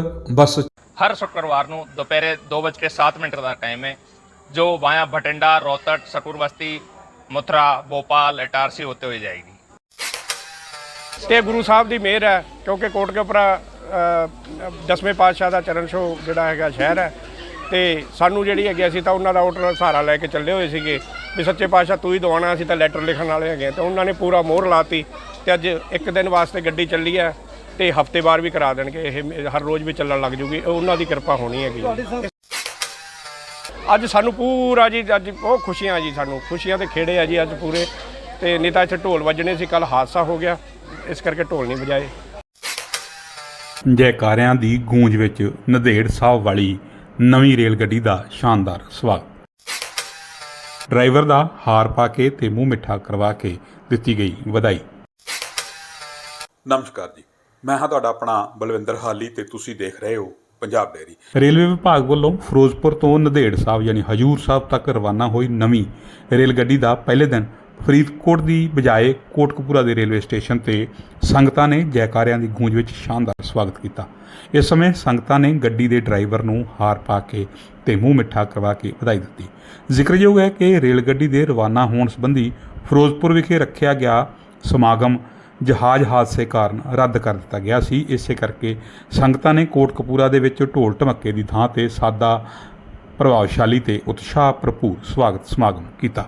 ਬੱਸ। ਹਰ ਸ਼ੁੱਕਰਵਾਰ ਨੂੰ ਦੁਪਹਿਰੇ 2:07 ਮਿੰਟ ਦਾ ਟਾਈਮ ਹੈ ਜੋ ਵਾਇਆ ਭਟਿੰਡਾ ਰੋਹਤਕ ਸਕੂਰਬਸਤੀ ਮਥੁਰਾ ਭੋਪਾਲ ਇਟਾਰਸੀ ਹੋਤੇ ਹੋਏ ਜਾਏਗੀ। ਤੇ ਗੁਰੂ ਸਾਹਿਬ ਦੀ ਮਿਹਰ ਹੈ ਕਿਉਂਕਿ ਕੋਟਕਪੁਰਾ ਅ, ਦਸਵੇਂ ਪਾਤਸ਼ਾਹ ਦਾ ਚਰਨ ਛੋਹ ਜਿਹੜਾ ਹੈਗਾ ਸ਼ਹਿਰ ਹੈ ਤੇ ਸਾਨੂੰ ਜਿਹੜੀ ਹੈਗੀ ਅਸੀਂ ਤਾਂ ਉਹਨਾਂ ਦਾ ਆਰਡਰ ਸਹਾਰਾ ਲੈ ਕੇ ਚੱਲੇ ਹੋਏ ਸੀਗੇ ਵੀ ਸੱਚੇ ਪਾਤਸ਼ਾਹ ਤੂੰ ਹੀ ਦਵਾਣਾ ਅਸੀਂ ਤਾਂ ਲੈਟਰ ਲਿਖਣ ਵਾਲੇ ਹੈਗੇ ਤੇ ਉਹਨਾਂ ਨੇ ਪੂਰਾ ਮੋਹਰ ਲਾਤੀ ਤੇ ਅੱਜ ਇੱਕ ਦਿਨ ਵਾਸਤੇ ਗੱਡੀ ਚੱਲੀ ਹੈ ਤੇ ਹਫ਼ਤੇ ਬਾਅਦ ਵੀ ਕਰਾ ਦੇਣਗੇ ਇਹ ਹਰ ਰੋਜ਼ ਵੀ ਚੱਲਣ ਲੱਗ ਜੂਗੀ ਉਹਨਾਂ ਦੀ ਕਿਰਪਾ ਹੋਣੀ ਹੈਗੀ ਜੀ। ਅੱਜ ਸਾਨੂੰ ਪੂਰਾ ਜੀ ਅੱਜ ਬਹੁਤ ਖੁਸ਼ੀਆਂ ਜੀ ਸਾਨੂੰ ਖੁਸ਼ੀਆਂ ਦੇ ਖੇੜੇ ਆ ਜੀ ਅੱਜ ਪੂਰੇ ਤੇ ਨਹੀਂ ਤਾਂ ਇੱਥੇ ਢੋਲ ਵੱਜਣੇ ਸੀ ਕੱਲ ਹਾਦਸਾ ਹੋ ਗਿਆ ਇਸ ਕਰਕੇ ਢੋਲ ਨਹੀਂ ਵਜਾਏ। ਜੈਕਾਰਿਆਂ ਦੀ ਗੂੰਜ ਵਿੱਚ ਨਦੇੜ ਸਾਹਿਬ ਵਾਲੀ ਨਵੀਂ ਰੇਲ ਗੱਡੀ ਦਾ ਸ਼ਾਨਦਾਰ ਸਵਾਗਤ ਡਰਾਈਵਰ ਦਾ ਹਾਰ ਪਾ ਕੇ ਤੇ ਮੂੰਹ ਮਿੱਠਾ ਕਰਵਾ ਕੇ ਦਿੱਤੀ ਗਈ ਵਧਾਈ। ਨਮਸਕਾਰ ਜੀ। ਮੈਂ ਹਾਂ ਤੁਹਾਡਾ ਆਪਣਾ ਬਲਵਿੰਦਰ ਹਾਲੀ ਤੇ ਤੁਸੀਂ ਦੇਖ ਰਹੇ ਹੋ ਪੰਜਾਬ ਡੇਰੀ ਰੇਲਵੇ ਵਿਭਾਗ ਵੱਲੋਂ ਫਿਰੋਜ਼ਪੁਰ ਤੋਂ ਨਦੇੜ ਸਾਹਿਬ ਯਾਨੀ ਹਜੂਰ ਸਾਹਿਬ ਤੱਕ ਰਵਾਨਾ ਹੋਈ ਨਵੀਂ ਰੇਲ ਗੱਡੀ ਦਾ ਪਹਿਲੇ ਦਿਨ ਫਰੀਦਕੋਟ ਦੀ ਬਜਾਏ ਕੋਟਕਪੂਰਾ ਦੇ ਰੇਲਵੇ ਸਟੇਸ਼ਨ ਤੇ ਸੰਗਤਾਂ ਨੇ ਜੈਕਾਰਿਆਂ ਦੀ ਗੂੰਜ ਵਿੱਚ ਸ਼ਾਨਦਾਰ ਸਵਾਗਤ ਕੀਤਾ। ਇਸ ਸਮੇਂ ਸੰਗਤਾਂ ਨੇ ਗੱਡੀ ਦੇ ਡਰਾਈਵਰ ਨੂੰ ਹਾਰ ਪਾ ਕੇ ਤੇ ਮੂੰਹ ਮਿੱਠਾ ਕਰਵਾ ਕੇ ਵਧਾਈ ਦਿੱਤੀ। ਜ਼ਿਕਰਯੋਗ ਹੈ ਕਿ ਰੇਲ ਗੱਡੀ ਦੇ ਰਵਾਨਾ ਹੋਣ ਸੰਬੰਧੀ ਫਿਰੋਜ਼ਪੁਰ ਵਿਖੇ ਰੱਖਿਆ ਗਿਆ ਸਮਾਗਮ ਜਹਾਜ਼ ਹਾਦਸੇ ਕਾਰਨ ਰੱਦ ਕਰ ਦਿੱਤਾ ਗਿਆ ਸੀ। ਇਸੇ ਕਰਕੇ ਸੰਗਤਾਂ ਨੇ ਕੋਟਕਪੂਰਾ ਦੇ ਵਿੱਚ ਢੋਲ ਢਮੱਕੇ ਦੀ ਥਾਂ ਤੇ ਸਾਦਾ ਪ੍ਰਭਾਵਸ਼ਾਲੀ ਤੇ ਉਤਸ਼ਾਹ ਭਰਪੂਰ ਸਵਾਗਤ ਸਮਾਗਮ ਕੀਤਾ।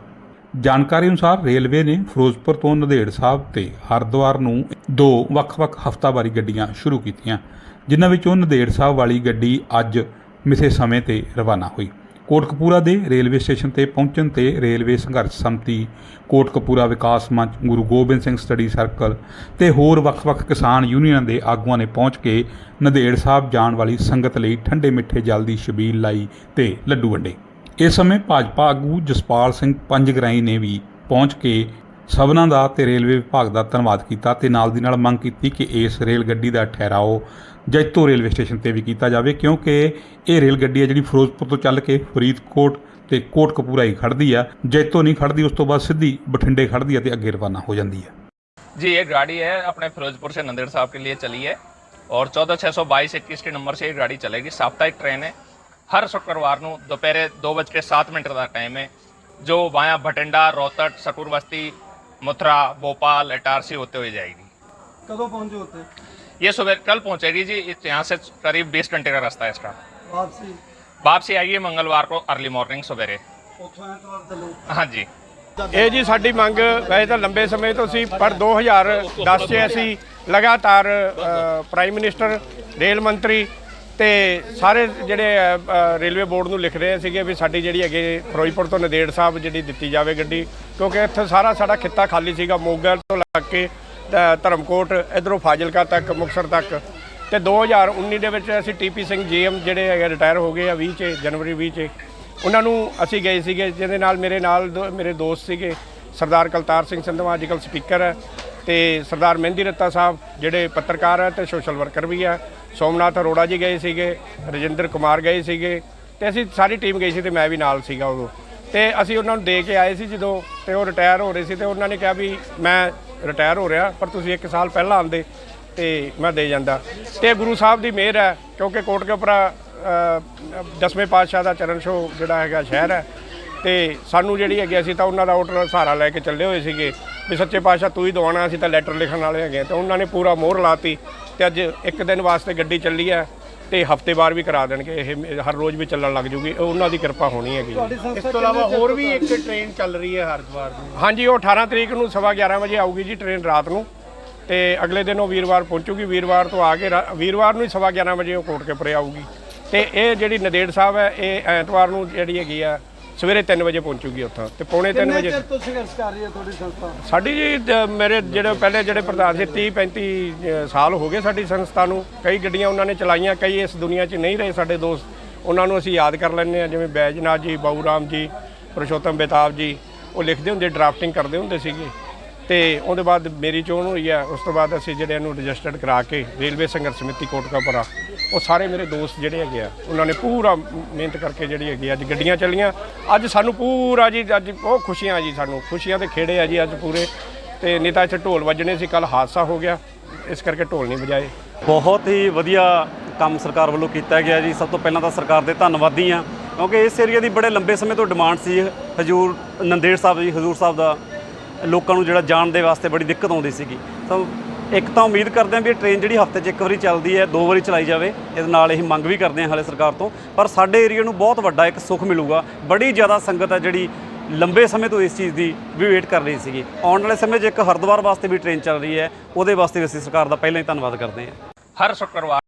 ਜਾਣਕਾਰੀ ਅਨੁਸਾਰ ਰੇਲਵੇ ਨੇ ਫਿਰੋਜ਼ਪੁਰ ਤੋਂ ਨੰਦੇੜ ਸਾਹਿਬ ਤੇ ਹਰਿਦੁਆਰ ਨੂੰ ਦੋ ਵੱਖ-ਵੱਖ ਹਫ਼ਤਾਵਾਰੀ ਗੱਡੀਆਂ ਸ਼ੁਰੂ ਕੀਤੀਆਂ, ਜਿਨ੍ਹਾਂ ਵਿੱਚੋਂ ਨੰਦੇੜ ਸਾਹਿਬ ਵਾਲੀ ਗੱਡੀ ਅੱਜ ਮਿਸੇ ਸਮੇਂ ਤੇ ਰਵਾਨਾ ਹੋਈ। ਕੋਟਕਪੂਰਾ ਦੇ ਰੇਲਵੇ ਸਟੇਸ਼ਨ ਤੇ ਪਹੁੰਚਣ ਤੇ ਰੇਲਵੇ ਸੰਘਰਸ਼ ਸੰਮਤੀ, ਕੋਟਕਪੂਰਾ ਵਿਕਾਸ ਮੰਚ, ਗੁਰੂ ਗੋਬਿੰਦ ਸਿੰਘ ਸਟੱਡੀ ਸਰਕਲ ਤੇ ਹੋਰ ਵੱਖ-ਵੱਖ ਕਿਸਾਨ ਯੂਨੀਅਨਾਂ ਦੇ ਆਗੂਆਂ ਨੇ ਪਹੁੰਚ ਕੇ ਨੰਦੇੜ ਸਾਹਿਬ ਜਾਣ ਵਾਲੀ ਸੰਗਤ ਲਈ ਠੰਡੇ ਮਿੱਠੇ ਜਲ ਦੀ ਛਬੀਲ ਲਾਈ ਤੇ ਲੱਡੂ ਵੰਡੇ ਇਸ ਸਮੇਂ ਭਾਜਪਾ ਆਗੂ ਜਸਪਾਲ ਸਿੰਘ ਪੰਜਗਰਾਈ ਨੇ ਵੀ ਪਹੁੰਚ ਕੇ ਸਭਨਾਂ ਦਾ ਤੇ ਰੇਲਵੇ ਵਿਭਾਗ ਦਾ ਧੰਨਵਾਦ ਕੀਤਾ ਤੇ ਨਾਲ ਦੀ ਨਾਲ ਮੰਗ ਕੀਤੀ ਕਿ ਇਸ ਰੇਲ ਗੱਡੀ ਦਾ ਠਹਿਰਾਓ। ਜੈਤੋ ਰੇਲਵੇ ਸਟੇਸ਼ਨ ਤੇ ਵੀ ਕੀਤਾ ਜਾਵੇ ਕਿਉਂਕਿ ਇਹ ਰੇਲ ਗੱਡੀ ਹੈ ਜਿਹੜੀ ਫਿਰੋਜ਼ਪੁਰ ਤੋਂ ਚੱਲ ਕੇ ਫਰੀਦਕੋਟ ਤੇ ਕੋਟਕਪੂਰਾ ਹੀ ਖੜਦੀ ਆ ਜੈਤੋ ਨਹੀਂ ਖੜਦੀ ਉਸ ਤੋਂ ਬਾਅਦ ਸਿੱਧੀ ਬਠਿੰਡੇ ਖੜਦੀ ਆ ਤੇ ਅੱਗੇ ਰਵਾਨਾ ਹੋ ਜਾਂਦੀ ਹੈ जी ये गाड़ी है अपने फिरोजपुर से नंदेड़ साहब के लिए चली है और चौदह छः सौ बाईस इक्कीस के नंबर से ये गाड़ी चलेगी साप्ताहिक ट्रेन है हर शुक्रवार ਨੂੰ ਦੁਪਹਿਰੇ 2:07 ਮਿੰਟ ਦਾ ਟਾਈਮ ਹੈ जो वाया भटिंडा रोहतक सकूरबस्ती मथुरा भोपाल इटारसी होते हुए जाएगी कदों पहुंचे होते ये सुबह कल पहुंचेगी जी इस- यहाँ से करीब 20 घंटे का रास्ता है इसका वापसी वापसी आएगी मंगलवार को अर्ली मॉर्निंग सवेरे ਉੱਥੋਂ ਐਤਵਾਰ ਚੱਲੋ हाँ जी ਇਹ ਜੀ ਸਾਡੀ ਮੰਗ ਵੈਸੇ ਤਾਂ ਲੰਬੇ ਸਮੇਂ ਤੋਂ ਸੀ ਪਰ 2010 'ਚ ਅਸੀਂ ਲਗਾਤਾਰ ਅ, ਪ੍ਰਾਈਮ ਮਿਨਿਸਟਰ ਰੇਲ ਮੰਤਰੀ ਤੇ ਸਾਰੇ ਜਿਹੜੇ ਅ, ਅ, ਰੇਲਵੇ ਬੋਰਡ ਨੂੰ ਲਿਖ ਰਹੇ ਸੀਗੇ ਵੀ ਸਾਡੀ ਜਿਹੜੀ ਹੈਗੇ ਫਿਰੋਜ਼ਪੁਰ ਤੋਂ ਨਦੇੜ ਸਾਹਿਬ ਜਿਹੜੀ ਦਿੱਤੀ ਜਾਵੇ ਗੱਡੀ ਕਿਉਂਕਿ ਇੱਥੇ ਸਾਰਾ ਸਾਡਾ ਖਿੱਤਾ ਖਾਲੀ ਸੀਗਾ ਮੋਗਾ ਤੋਂ ਲੱਗ ਕੇ ਅ, ਧਰਮਕੋਟ, ਇਧਰੋਂ ਫਾਜ਼ਿਲਕਾ ਤੱਕ, ਮੁਕਤਸਰ ਤੱਕ। ਤੇ 2019 ਦੇ ਵਿੱਚ ਅਸੀਂ ਟੀਪੀ ਸਿੰਘ ਜੀਐਮ ਜਿਹੜੇ ਹੈਗੇ ਰਿਟਾਇਰ ਹੋ ਗਏ ਆ 20 ਚ, ਜਨਵਰੀ 20 ਚ। ਉਹਨਾਂ ਨੂੰ ਅਸੀਂ ਗਏ ਸੀਗੇ, ਜਿਹਦੇ ਨਾਲ ਮੇਰੇ ਨਾਲ ਦੋ- ਮੇਰੇ ਦੋਸਤ ਸੀਗੇ, ਸਰਦਾਰ ਕਲਤਾਰ ਸਿੰਘ ਸੰਧਵਾ ਅੱਜਕੱਲ ਸਪੀਕਰ ਹੈ। ਤੇ ਸਰਦਾਰ ਮਹਿੰਦੀ ਰੱਤਾ ਸਾਹਿਬ, ਜਿਹੜੇ ਪੱਤਰਕਾਰ ਹੈ ਤੇ ਸੋਸ਼ਲ ਵਰਕਰ ਵੀ ਹੈ। ਸੋਮਨਾਥ ਅਰੋੜਾ ਜੀ ਗਏ ਸੀਗੇ, ਰਜਿੰਦਰ ਕੁਮਾਰ ਗਏ ਸੀਗੇ। ਤੇ ਅਸੀਂ ਸਾਰੀ ਟੀਮ ਗਈ ਸੀ ਤੇ ਮੈਂ ਵੀ ਨਾਲ ਸੀਗਾ ਉਦੋਂ। ਤੇ ਅਸੀਂ ਉਹਨਾਂ ਨੂੰ ਦੇ ਕੇ ਆਏ ਸੀ ਜਦੋਂ, ਤੇ ਉਹ ਰਿਟਾਇਰ ਹੋ ਰਹੇ ਸੀ ਤੇ ਉਹਨਾਂ ਨੇ ਕਿਹਾ ਵੀ ਮੈਂ ਰਿਟਾਇਰ ਹੋ ਰਿਹਾ, ਪਰ ਤੁਸੀਂ ਇੱਕ ਸਾਲ ਪਹਿਲਾਂ ਆਉਂਦੇ ਤੇ ਮੈਂ ਦੇ ਜਾਂਦਾ। ਤੇ ਗੁਰੂ ਸਾਹਿਬ ਦੀ ਮਿਹਰ ਹੈ, ਕਿਉਂਕਿ ਕੋਟਕਪੁਰਾ ਦਸਵੇਂ ਪਾਤਸ਼ਾਹ ਦਾ ਚਰਨ ਛੋਹ ਜਿਹੜਾ ਹੈਗਾ ਸ਼ਹਿਰ ਹੈ। ਤੇ ਸਾਨੂੰ ਜਿਹੜੀ ਹੈਗੀ ਅਸੀਂ ਤਾਂ ਉਹਨਾਂ ਦਾ ਆਰਡਰ ਸਹਾਰਾ ਲੈ ਕੇ ਚੱਲੇ ਹੋਏ ਸੀਗੇ ਵੀ ਸੱਚੇ ਪਾਤਸ਼ਾਹ ਤੂੰ ਹੀ ਦਵਾਣਾ ਅਸੀਂ ਤਾਂ ਲੈਟਰ ਲਿਖਣ ਵਾਲੇ ਹੈਗੇ ਤੇ ਉਹਨਾਂ ਨੇ ਪੂਰਾ ਮੋਹਰ ਲਾਤੀ ਤੇ ਅੱਜ ਇੱਕ ਦਿਨ ਵਾਸਤੇ ਗੱਡੀ ਚੱਲੀ ਹੈ। ਤੇ ਹਫ਼ਤੇ ਬਾਅਦ ਵੀ ਕਰਾ ਦੇਣਗੇ ਇਹ ਹਰ ਰੋਜ਼ ਵੀ ਚੱਲਣ ਲੱਗ ਜੂਗੀ ਉਹਨਾਂ ਦੀ ਕਿਰਪਾ ਹੋਣੀ ਹੈਗੀ ਜੀ। ਇਸ ਤੋਂ ਇਲਾਵਾ ਹੋਰ ਵੀ ਇੱਕ ਟ੍ਰੇਨ ਚੱਲ ਰਹੀ ਹੈ ਹਰਿਦੁਆਰ ਦੀ। ਹਾਂਜੀ ਉਹ 18 ਤਰੀਕ ਨੂੰ ਸਵਾ 11 ਵਜੇ ਆਊਗੀ ਜੀ ਟ੍ਰੇਨ ਰਾਤ ਨੂੰ। ਤੇ ਅਗਲੇ ਦਿਨ ਉਹ ਵੀਰਵਾਰ ਪਹੁੰਚੂਗੀ ਵੀਰਵਾਰ ਤੋਂ ਆ ਕੇ ਰਾ- ਵੀਰਵਾਰ ਨੂੰ ਹੀ ਸਵਾ 11 ਵਜੇ ਉਹ ਕੋਟਕਪੁਰੇ ਆਊਗੀ। ਤੇ ਇਹ ਜਿਹੜੀ ਨਦੇੜ ਸਾਹਿਬ ਹੈ ਇਹ ਐਤਵਾਰ ਨੂੰ ਜਿਹੜੀ ਹੈਗੀ ਆ ਸਵੇਰੇ 3 ਵਜੇ ਪਹੁੰਚੂਗੀ ਉੱਥੋਂ ਤੇ ਪੌਣੇ 3 ਕਿੰਨੇ ਵਜੇ ਚਿਰ ਤੋਂ ਸੰਘਰਸ਼ ਕਰ ਰਹੀ ਹੈ ਤੁਹਾਡੀ ਸੰਸਥਾ? ਸਾਡੀ ਜੀ ਦ- ਮੇਰੇ ਜਿਹੜੇ ਪਹਿਲੇ ਜਿਹੜੇ ਪ੍ਰਧਾਨ ਸੀ 30 35 ਅ, ਸਾਲ ਹੋ ਗਏ ਸਾਡੀ ਸੰਸਥਾ ਨੂੰ। ਕਈ ਗੱਡੀਆਂ ਉਹਨਾਂ ਨੇ ਚਲਾਈਆਂ ਕਈ ਇਸ ਦੁਨੀਆ 'ਚ ਨਹੀਂ ਰਹੇ ਸਾਡੇ ਦੋਸਤ। ਉਹਨਾਂ ਨੂੰ ਅਸੀਂ ਯਾਦ ਕਰ ਲੈਂਦੇ ਆ ਜਿਵੇਂ ਬੈਜਨਾਥ ਜੀ ਬਾਊ ਰਾਮ ਜੀ ਪੁਰਸ਼ੋਤਮ ਬੇਤਾਬ ਜੀ ਉਹ ਲਿਖਦੇ ਹੁੰਦੇ ਡਰਾਫਟਿੰਗ ਕਰਦੇ ਹੁੰਦੇ ਸੀਗੇ। ਤੇ ਉਹਦੇ ਬਾਅਦ ਮੇਰੀ ਚੋਣ ਹੋਈ ਆ ਉਸ ਤੋਂ ਬਾਅਦ ਅਸੀਂ ਜਿਹੜੇ ਇਹਨੂੰ ਰਜਿਸਟਰਡ ਕਰਾ ਕੇ ਰੇਲਵੇ ਸੰਘਰਸ਼ ਸਮਿਤੀ ਕੋਟਕਾਪੁਰਾ ਉਹ ਸਾਰੇ ਮੇਰੇ ਦੋਸਤ ਜਿਹੜੇ ਹੈਗੇ ਆ ਉਹਨਾਂ ਨੇ ਪੂਰਾ ਮਿਹਨਤ ਕਰਕੇ ਜਿਹੜੀ ਹੈਗੀ ਆ, ਅੱਜ ਗੱਡੀਆਂ ਚੱਲੀਆਂ। ਅੱਜ ਸਾਨੂੰ ਪੂਰਾ ਜੀ ਅੱਜ ਬਹੁਤ ਖੁਸ਼ੀਆਂ ਜੀ ਸਾਨੂੰ ਖੁਸ਼ੀਆਂ ਦੇ ਖੇੜੇ ਆ ਜੀ ਅੱਜ ਪੂਰੇ। ਤੇ ਨਹੀਂ ਤਾਂ ਇੱਥੇ ਢੋਲ ਵੱਜਣੇ ਸੀ ਕੱਲ ਹਾਦਸਾ ਹੋ ਗਿਆ ਇਸ ਕਰਕੇ ਢੋਲ ਨਹੀਂ ਵਜਾਏ। ਬਹੁਤ ਹੀ ਵਧੀਆ ਕੰਮ ਸਰਕਾਰ ਵੱਲੋਂ ਕੀਤਾ ਗਿਆ ਜੀ ਸਭ ਤੋਂ ਪਹਿਲਾਂ ਤਾਂ ਸਰਕਾਰ ਦੇ ਧੰਨਵਾਦੀ ਆ ਕਿਉਂਕਿ ਇਸ ਏਰੀਆ ਦੀ ਬੜੇ ਲੰਬੇ ਸਮੇਂ ਤੋਂ ਡਿਮਾਂਡ ਸੀ ਹਜੂਰ ਨੰਦੇੜ ਸਾਹਿਬ ਜੀ ਹਜੂਰ ਸਾਹਿਬ ਦਾ। ਲੋਕਾਂ ਨੂੰ ਜਿਹੜਾ ਜਾਣ ਦੇ ਵਾਸਤੇ ਬੜੀ ਦਿੱਕਤ ਆਉਂਦੀ ਸੀਗੀ। ਸੋ ਇੱਕ ਤਾਂ ਉਮੀਦ ਕਰਦੇ ਹਾਂ ਵੀ ਇਹ ਟ੍ਰੇਨ ਜਿਹੜੀ ਹਫ਼ਤੇ 'ਚ ਇੱਕ ਵਾਰੀ ਚੱਲਦੀ ਹੈ, ਦੋ ਵਾਰੀ ਚਲਾਈ ਜਾਵੇ, ਇਹਦੇ ਨਾਲ ਇਹ ਮੰਗ ਵੀ ਕਰਦੇ ਹਾਂ ਹਾਲੇ ਸਰਕਾਰ ਤੋਂ। ਪਰ ਸਾਡੇ ਏਰੀਆ ਨੂੰ ਬਹੁਤ ਵੱਡਾ ਇੱਕ ਸੁੱਖ ਮਿਲੂਗਾ। ਬੜੀ ਜ਼ਿਆਦਾ ਸੰਗਤ ਹੈ ਜਿਹੜੀ ਲੰਬੇ ਸਮੇਂ ਤੋਂ ਇਸ ਚੀਜ਼ ਦੀ ਵੀ ਵੇਟ ਕਰ ਰਹੀ ਸੀਗੀ। ਆਉਣ ਵਾਲੇ ਸਮੇਂ 'ਚ ਇੱਕ ਹਰਦੁਆਰ ਵਾਸਤੇ ਵੀ ਟ੍ਰੇਨ ਚੱਲ ਰਹੀ ਹੈ। ਉਹਦੇ ਵਾਸਤੇ ਵੀ ਅਸੀਂ ਸਰਕਾਰ ਦਾ ਪਹਿਲਾਂ ਹੀ ਧੰਨਵਾਦ ਕਰਦੇ ਹਾਂ। ਹਰ ਸ਼ੁੱਕਰਵਾਰ